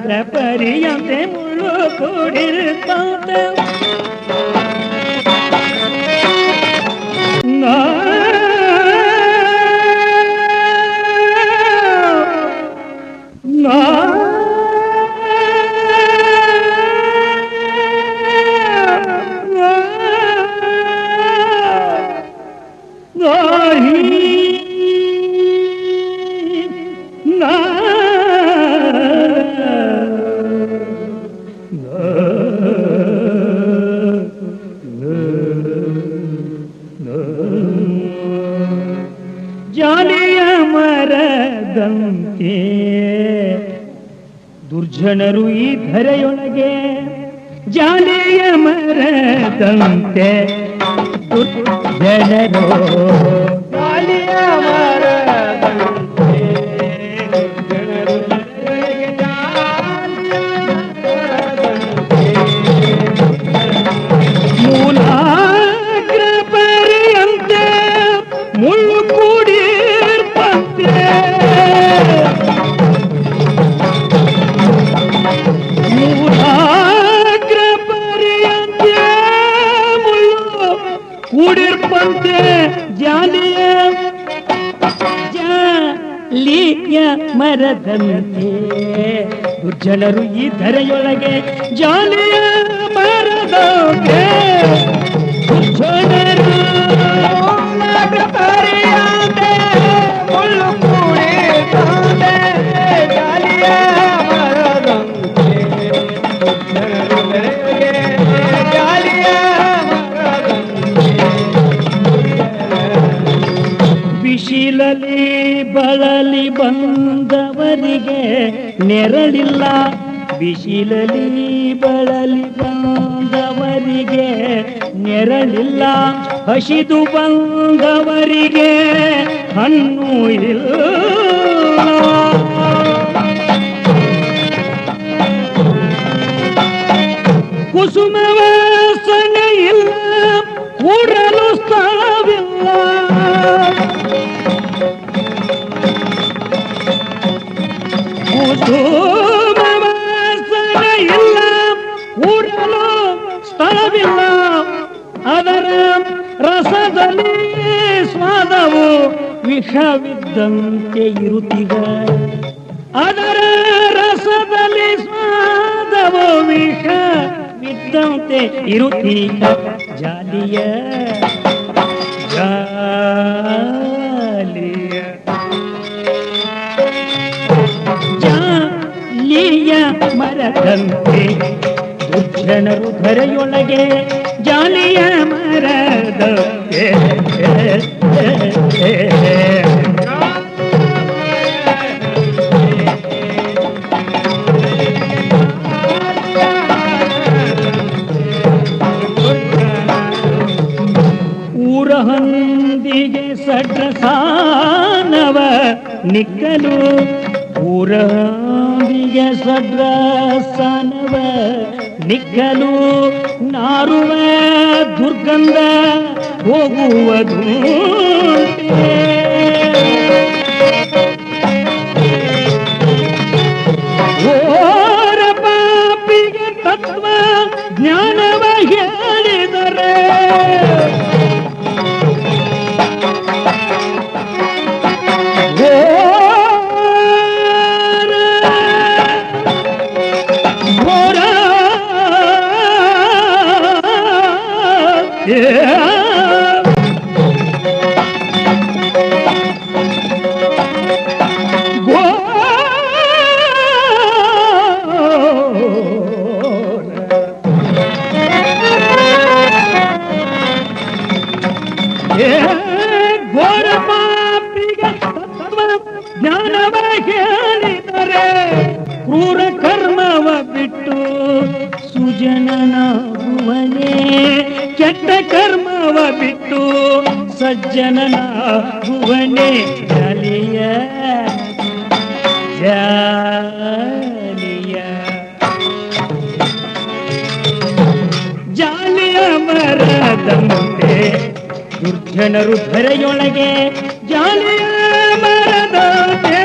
ಮೂಲಾಗ್ರ ಮೂಲಾಗ್ರ ಪರ್ಯಂತೆ ಮುಳ್ಳು ಕೂಡಿರುತ್ತಂತೆ ದುರ್ಜನರು ಈ ಧರೆಯೊಳಗೆ ಜಾಲಿಯ ಮರದಂತೆ ದುರ್ಜನರು ಜಾಲಿಯ ಮರದಂತೆ ದುರ್ಜನರು ಮೂಲಾಗ್ರ ಪರ್ಯಂತೆ ಮುಳ್ಳು ಜಾಲಿಯ ಮರದಂತೆ. ದುರ್ಜನರು ಈ ಧರೆಯೊಳಗೆ ಜಾಲಿಯ ಮರದಂತೆ. ಬಿಸಿಲಲಿ ಬಳಲಿ ಬಂದವರಿಗೆ ನೆರಳಿಲ್ಲ. ಹಸಿದು ಬಂದವರಿಗೆ ಹಣ್ಣು ಇಲ್ಲ. ಕುಸುಮ ಅದರ ರಸದಲ್ಲಿ ಸ್ವಾದವು ವಿಷವಿದ್ದಂತೆ ಇರುತ್ತೀಗ ಅದರ ರಸದಲ್ಲಿ ಸ್ವಾದವು ವಿಷವಿದ್ದಂತೆ ಇರುತ್ತೀಗ ಜಾಲಿಯ ಜಾಲಿಯ ಜಾಲಿಯ ಮರದಂತೆ ದುರ್ಜನರು ಧರೆಯೊಳಗೆ ಜಾಲಿಯ ಮರದ ಊರ ಹಂದಿಗೆ ಸಡ್ರಸಾನವ ನಿಕ್ಕಲು. ಊರ ಹಂದಿಗೆ ಸಡ್ರಸಾನವ ನಿಕ್ಕಲು ನಾರುವ ದುರ್ಗಂಧ ಹೋಗುವುದು ಕೆಟ್ಟ ಕರ್ಮವ ಬಿಟ್ಟು ಸಜ್ಜನನಾಗುವನೇ ಜಾಲಿಯ ಜಾಲಿಯ. ಜಾಲಿಯ ಮರದಂತೆ ದುರ್ಜನರು ಧರೆಯೊಳಗೆ ಜಾಲಿಯ ಮರದಂತೆ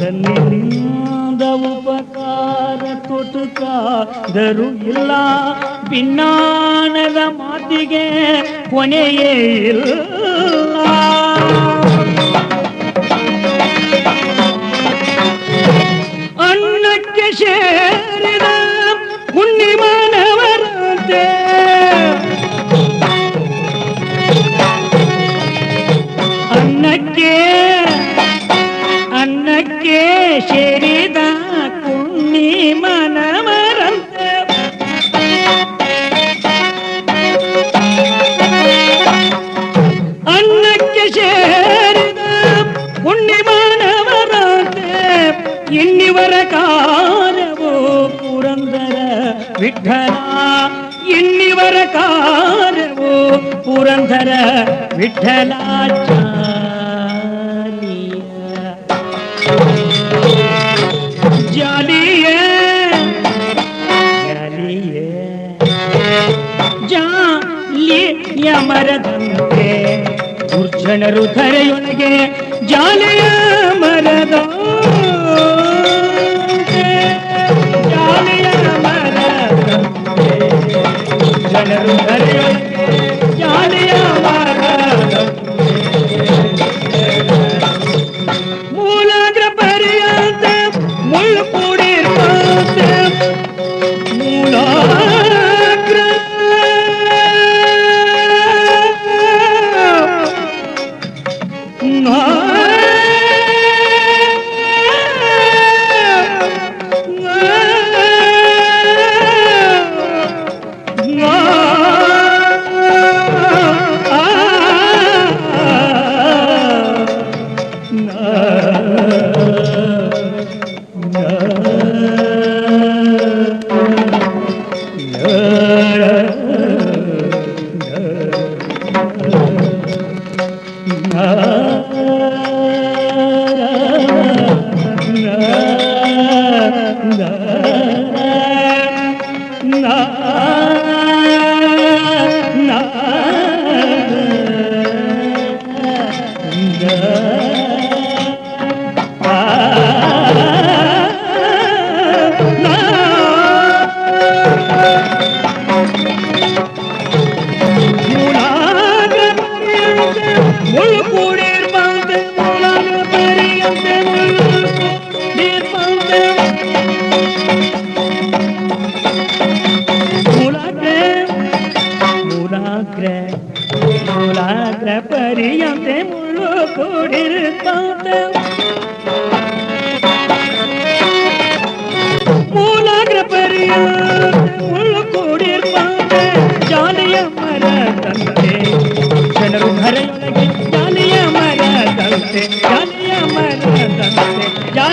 ತನ್ನಿಲಿಂದ ಉಪಕಾರ ತೊಟುಕಾದರು ಇಲ್ಲ ಭಿನ್ನಾನದ ಮಾತಿಗೆ ಕೊನೆಯೇ ಇಲ್ಲ ವಿಠಲ ಇನ್ನಿವರ ಕಾರ್ಯವೋ ಪುರಂದರ ವಿಠಲ ಜಾಲಿಯ ಜಾಲಿಯ ಜಾಲಿಯ ಮರದಂತೆ ದುರ್ಜನರು ಧರೆಯೊಳಗೆ ಜಾಲಿಯ ಮರದ ದುರ್ಜನರು ಧರೆಯೊಳಗೆ ಜಾಲಿಯ ಮರದಂತೆ ಮೂಲಾಗ್ರ ಪರ್ಯಂತ ಮುಳ್ಳು ಕೂಡಿರ್ಬಂತೆ ಮೂಲಾಗ್ರ 人。हमारा दम से जन्म भर लगी जालिया हमारा दम से जालिया जा